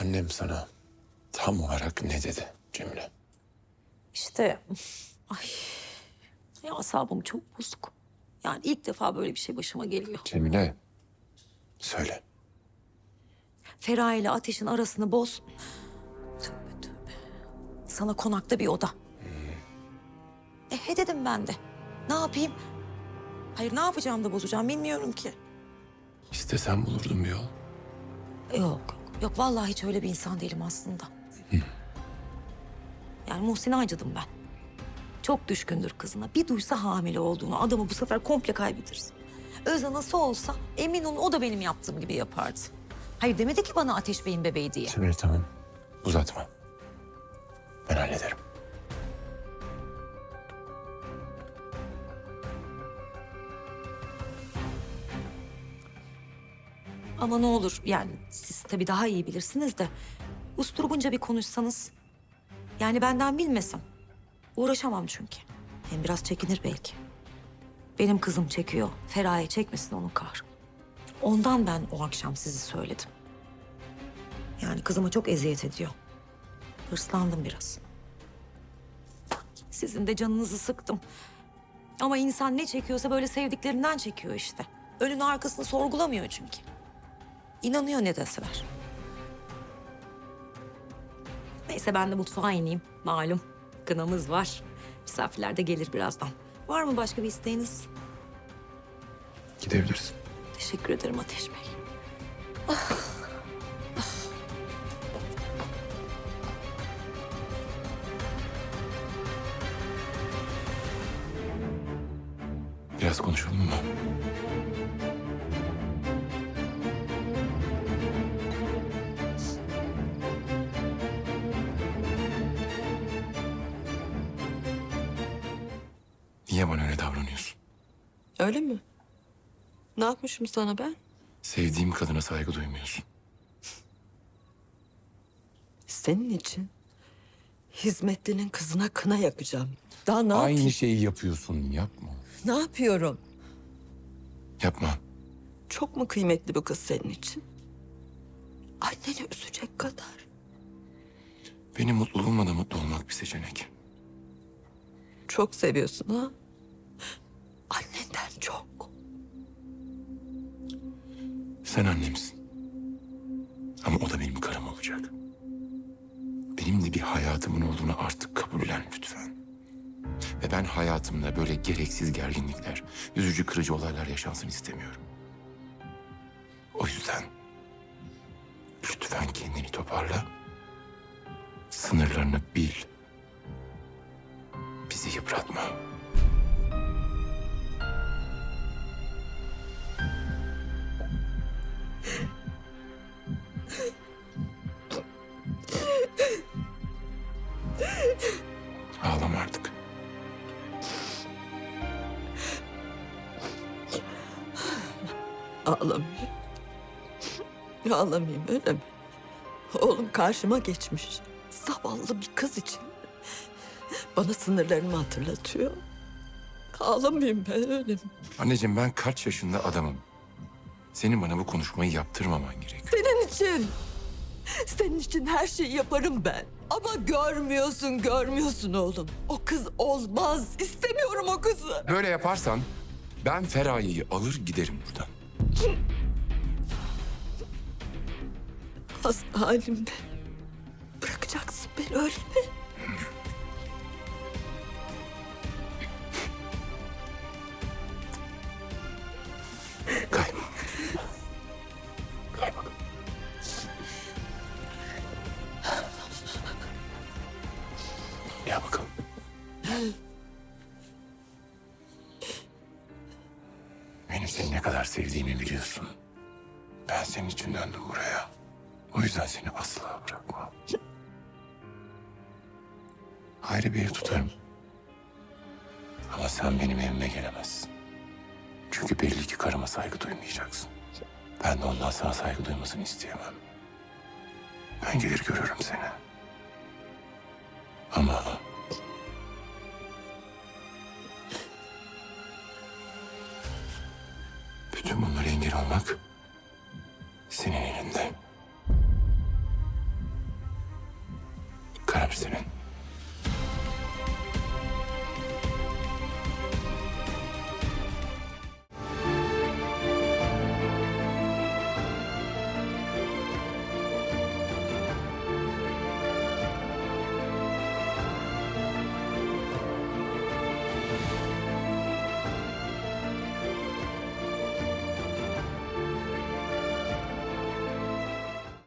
Annem sana tam olarak ne dedi Cemile? İşte ay ya asabım çok bozuk. Yani ilk defa böyle bir şey başıma geliyor. Cemile. Söyle. Feraye ile Ateş'in arasını boz. Tövbe tövbe. Sana konakta bir oda. E he dedim ben de. Ne yapayım? Hayır ne yapacağım da bozacağım bilmiyorum ki. İstesen bulurdum bir yol. Yok, yok vallahi hiç öyle bir insan değilim aslında. Yani Muhsin'e acıdım ben. Çok düşkündür kızına. Bir duysa hamile olduğunu adamı bu sefer komple kaybederiz. Özde nasıl olsa emin olun o da benim yaptığım gibi yapardı. Hayır demedi ki bana Ateş Bey'in bebeği diye. Cemile tamam. Uzatma. Ben hallederim. Ama ne olur yani siz tabii daha iyi bilirsiniz de usturubunca bir konuşsanız. Yani benden bilmesin. Uğraşamam çünkü. Hem biraz çekinir belki. Benim kızım çekiyor. Feraye çekmesin onun kahrı. Ondan ben o akşam sizi söyledim. Yani kızıma çok eziyet ediyor. Hırslandım biraz. Sizin de canınızı sıktım. Ama insan ne çekiyorsa böyle sevdiklerinden çekiyor işte. Önünü arkasını sorgulamıyor çünkü. İnanıyor ne deseler. Neyse ben de mutfağa ineyim. Malum kınamız var. Misafirler de gelir birazdan. Var mı başka bir isteğiniz? Gidebilirsin. Teşekkür ederim Ateş Bey. Biraz konuşalım mı? Niye bana öyle davranıyorsun? Öyle mi? Ne yapmışım sana ben? Sevdiğim kadına saygı duymuyorsun. Senin için hizmetlinin kızına kına yakacağım. Daha ne Aynı yapayım? şeyi yapıyorsun. Yapma. Ne yapıyorum? Yapma. Çok mu kıymetli bu kız senin için? Anneni üzecek kadar. Benim mutluluğumla da mutlu olmak bir seçenek. Çok seviyorsun ha? Sen annemsin. Ama o da benim karım olacak. Benim de bir hayatımın olduğunu artık kabullen lütfen. Ve ben hayatımda böyle gereksiz gerginlikler, üzücü kırıcı olaylar yaşansın istemiyorum. O yüzden lütfen kendini toparla. Sınırlarını bil. Bizi yıpratma. Ağlamayayım. Ağlamayayım öyle mi? Oğlum karşıma geçmiş. Zavallı bir kız için. Bana sınırlarımı hatırlatıyor. Ağlamayayım ben öyle mi? Anneciğim ben kaç yaşında adamım. Senin bana bu konuşmayı yaptırmaman gerekiyor. Senin için. Senin için her şeyi yaparım ben. Ama görmüyorsun, görmüyorsun oğlum. O kız olmaz. İstemiyorum o kızı. Böyle yaparsan ben Feraye'yi alır giderim buradan. Hasta halimde. Bırakacaksın beni öyle mi? Kayma. Kayma. Gel bakalım. Kadar sevdiğimi biliyorsun. Ben senin için döndüm buraya. O yüzden seni asla bırakmam. Ayrı bir ev tutarım. Ama sen benim evime gelemezsin. Çünkü belli ki karıma saygı duymayacaksın. Ben de ondan sana saygı duymasını isteyemem. Ben gelir görürüm seni. Ama... Bütün bunlara engel olmak senin elinde.